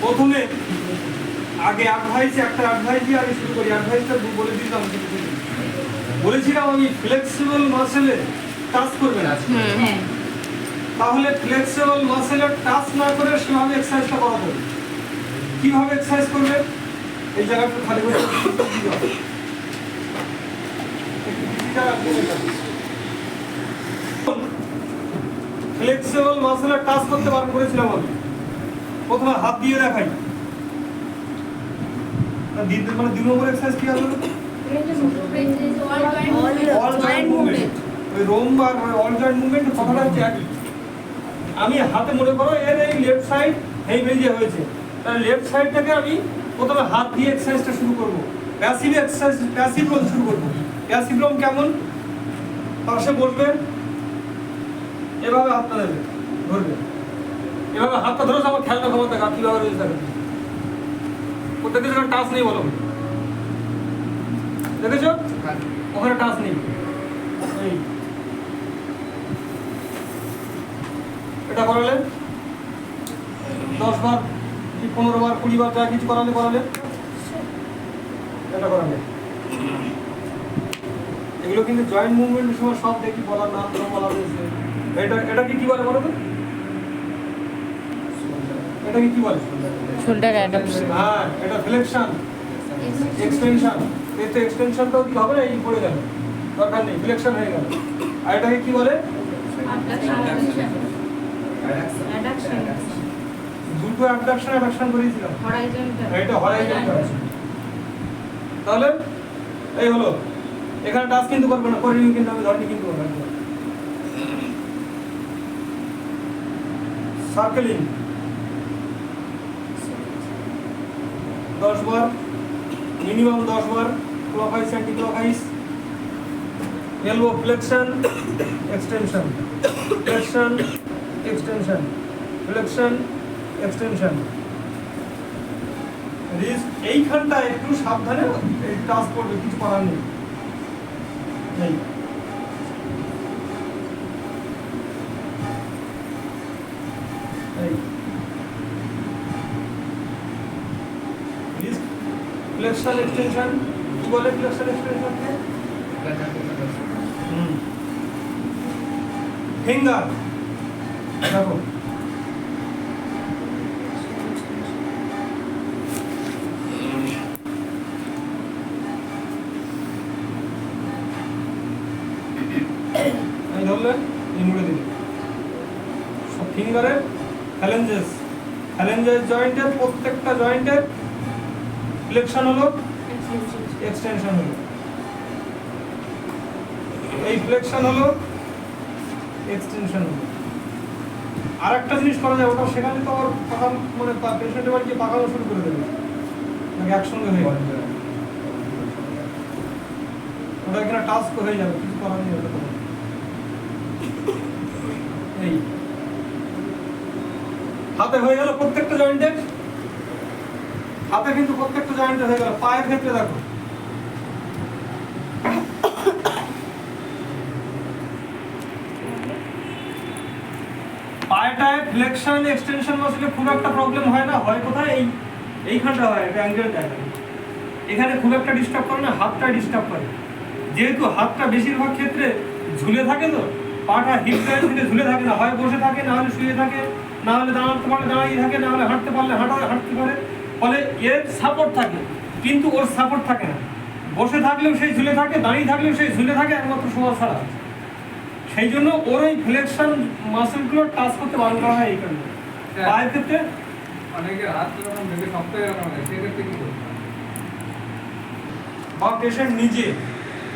প্রথমে আগে অ্যাডভাইস একটা অ্যাডভাইস দিয়ে আমি শুরু করি অ্যাডভাইসটা বলে দিতাম বলেছিলাম আমি ফ্লেক্সিবল মাসেলে টাচ করবে না হ্যাঁ তাহলে ফ্লেক্সিবল মাসেলের টাচ না করে সেভাবে এক্সারসাইজটা করা যাবে কীভাবে এক্সারসাইজ করবে এই জায়গাটা খালি করে ফ্লেক্সিবল টাচ করতে করেছিলাম আমি। প্রথমে হাত দিয়ে দেখাই। না, দ্বিতীয়- মানে নম্বর এক্সারসাইজ কি মুভমেন্ট মুভমেন্ট কথাটা আমি হাতে মনে করো এর এই লেফট সাইড এই বেরিয়ে হয়েছে তাহলে লেফট সাইড থেকে আমি প্রথমে হাত দিয়ে এক্সারসাইজটা শুরু করব। প্যাসিভ এক্সারসাইজ প্যাসিভ রোম শুরু করব। প্যাসিভ রোম কেমন? পাশে বসবে। এভাবে হাতটা দেবে ধরবে। এভাবে হাতটা ধরে আমার খেলনা ক্ষমতা গা কীভাবে রয়েছে থাকে প্রত্যেকের যেন টাচ নেই বলো। দেখেছ? ওখানে টাচ নেই। এটা করালে দশ বার কি পনেরো বার কুড়ি বার যা কিছু করালে করালে? এটা করালে। এগুলো কিন্তু জয়েন্ট মুভমেন্টের সময় সব দেখি বলার নাম ধরে বলা হয়েছে। এটা এটাকে কি বলে বলো তো? এটাকে কি বলে? শোল্ডার অ্যাডাপশন হ্যাঁ এটা ফ্লেকশন এক্সটেনশন এতে এক্সটেনশনটাও কি হবে? এই পড়ে গেল। দরকার নেই ফ্লেকশন হয়ে গেল। আর এটাকে কি বলে? দুটো অ্যাবডাকশন অ্যাডাকশন করিয়েছিলাম এটা হরাইজন তাহলে এই হলো। এখানে টাচ কিন্তু করবে না করিনি কিন্তু আমি ধরনি কিন্তু করবে না। সার্কেলিং দশ বার। মিনিমাম দশ বার। Clockwise anti clockwise elbow flexion extension flexion extension flexion extension risk এইখানটা একটু সাবধানে এই টাচ করবে কিছু করার নেই। এই ফ্লেকশন এক্সটেনশন কি বলে ফ্লেকশন এক্সটেনশনকে ফিঙ্গার দেখো। ধরলে এই মুড়ে দিলে। সব ফিঙ্গারের ফ্যালেঞ্জেস ফ্যালেঞ্জেস জয়েন্টের প্রত্যেকটা জয়েন্টের ফ্লেকশন হলো এক্সটেনশন হলো। এই ফ্লেকশন হলো এক্সটেনশন হলো। আর একটা জিনিস করা যায়, ওটা সেখানে তো আবার পাকা মানে পেশেন্টের বাড়ি গিয়ে পাকানো শুরু করে দেবে। নাকি একসঙ্গে হয়ে যাবে ওটা এখানে টাস্ক হয়ে যাবে, কিছু করার নেই, ওটা তোমার। এই হাতে হয়ে গেল প্রত্যেকটা জয়েন্টের হাতে কিন্তু প্রত্যেকটা জয়েন্টে হয়ে গেল পায়ের ক্ষেত্রে দেখো। পায়েটায় ফ্লেকশন এক্সটেনশন মাসলে খুব একটা প্রবলেম হয় না। হয় কোথায়? এই, এইখানটা হয় এটা অ্যাঙ্গেল এখানে। খুব একটা ডিস্টার্ব করে না, হাতটা ডিস্টার্ব করে। যেহেতু হাতটা বেশিরভাগ ক্ষেত্রে ঝুলে থাকে তো পাটা হিপ জয়েন্ট থেকে ঝুলে থাকে না হয় বসে থাকে না হলে শুয়ে থাকে না হলে দাঁড়াতে পারলে দাঁড়িয়ে থাকে না হলে হাঁটতে পারলে হাঁটা হাঁটতে পারে। ফলে এর সাপোর্ট থাকে কিন্তু ওর সাপোর্ট থাকে না। বসে থাকলেও সেই ঝুলে থাকে দাঁড়িয়ে থাকলেও সেই ঝুলে থাকে একমাত্র সময় ছাড়া। সেই জন্য ওর ওই ফ্লেকশন মাসেলগুলো টাচ করতে বারণ করা হয় এই কারণে। হ্যাঁ। পায়ের ক্ষেত্রে? অনেকের হাত যখন ভেঙে সেক্ষেত্রে কি করতে বা পেশেন্ট নিজে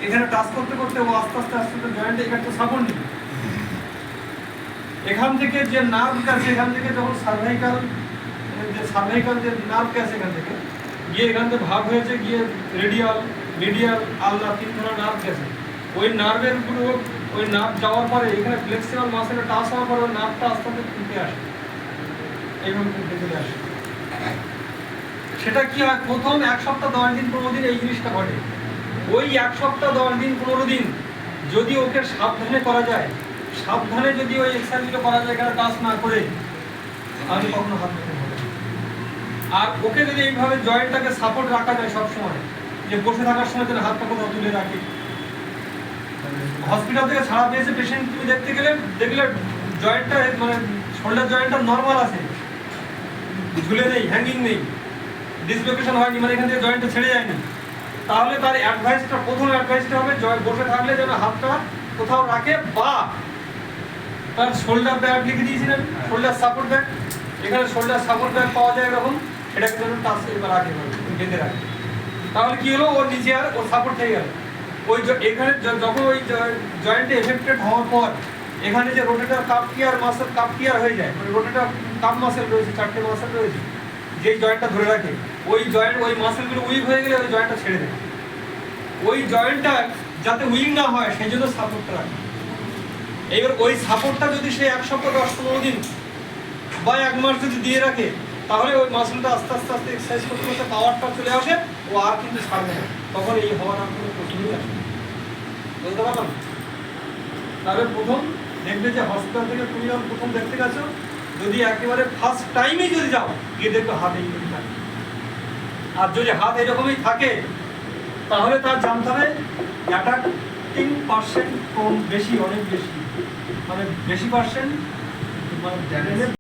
এখানে টাচ করতে করতে ও আস্তে আস্তে আস্তে আস্তে জয়েন্টে এখানে তো সাপোর্ট নিবে এখান থেকে যে নার্ভ গেছে এখান থেকে যখন সার্ভাইকাল যে সার্ভাইকাল যে নার্ভ গেছে এখান থেকে, গিয়ে এখান থেকে ভাগ হয়েছে, গিয়ে রেডিয়াল মিডিয়াল আলনা তিন ধরনের নার্ভ গেছে ওই নার্ভের উপরে ওই নার্ভ যাওয়ার পরে এখানে ফ্লেক্সিবল মাসেলে টাচ হওয়ার পরে ওই নার্ভটা আস্তে আস্তে খুলতে আসে। এইভাবে খুলতে চলে আসে। সেটা কি হয়? প্রথম এক সপ্তাহ দশ দিন পনেরো দিন এই জিনিসটা ঘটে। ওই এক সপ্তাহ, দশ দিন, পনেরো দিন যদি ওকে সাবধানে করা যায়, সাবধানে যদি ওই এক্সারসাইজগুলো করা যায়, এখানে কাজ না করে আমি কখনো হাত ধরতে আর ওকে যদি এইভাবে জয়েন্টটাকে সাপোর্ট রাখা যায় সবসময়, যে বসে থাকার সময় যেন হাতটা কোথাও তুলে রাখে। হসপিটাল থেকে ছাড়া পেয়েছে পেশেন্ট তুমি দেখতে গেলে, দেখলে জয়েন্টটা মানে শোল্ডার জয়েন্টটা নর্মাল আছে। ঝুলে নেই হ্যাঙ্গিং নেই। ডিসলোকেশন হয়নি মানে এখান থেকে জয়েন্টটা ছেড়ে যায়নি। তাহলে তার অ্যাডভাইসটা প্রথম অ্যাডভাইসটা হবে জয় বসে থাকলে যেন হাতটা কোথাও রাখে বা তার শোল্ডার ব্যাগ লিখে দিয়েছিলেন শোল্ডার সাপোর্ট ব্যাগ এখানে শোল্ডার সাপোর্ট ব্যাগ পাওয়া যায় এরকম সেটাকে যেন টাচ এবার রাখে বেঁধে রাখে। তাহলে কি হলো? ওর নিচে আর ওর সাপোর্ট থেকে গেল। ওই এখানে যখন ওই জয়েন্টে এফেক্টেড হওয়ার পর এখানে যে রোটেটার কাপ কিয়ার মাসেল কাপ কিয়ার হয়ে যায় মানে রোটেটার কাপ মাসেল রয়েছে চারটে মাসেল রয়েছে যেই জয়েন্টটা ধরে রাখে, ওই জয়েন্ট ওই মাসেলগুলো উইক হয়ে গেলে ওই জয়েন্টটা ছেড়ে দেয়। ওই জয়েন্টটা যাতে উইক না হয় সেই জন্য সাপোর্টটা রাখে। এবার ওই সাপোর্টটা যদি সে এক সপ্তাহ দশ পনেরো দিন বা এক মাস যদি দিয়ে রাখে, তাহলে ওই মাসলটা আস্তে আস্তে আস্তে এক্সারসাইজ করতে করতে পাওয়ারটা চলে আসে, ও আর কিন্তু ছাড়বে না। তখন এই হওয়ার আর কোনো প্রশ্নই আসে। বুঝতে পারলাম? তাহলে প্রথম দেখবে যে হসপিটাল থেকে তুমি যখন প্রথম দেখতে গেছো যদি একেবারে ফার্স্ট টাইমে যদি যাও, গিয়ে দেখবে হাত এইরকমই থাকে। আর যদি হাত এরকমই থাকে, তাহলে তার জানতে হবে অ্যাটাকিং পার্সেন্ট কম বেশি, অনেক বেশি। মানে বেশি পার্সেন্ট মানে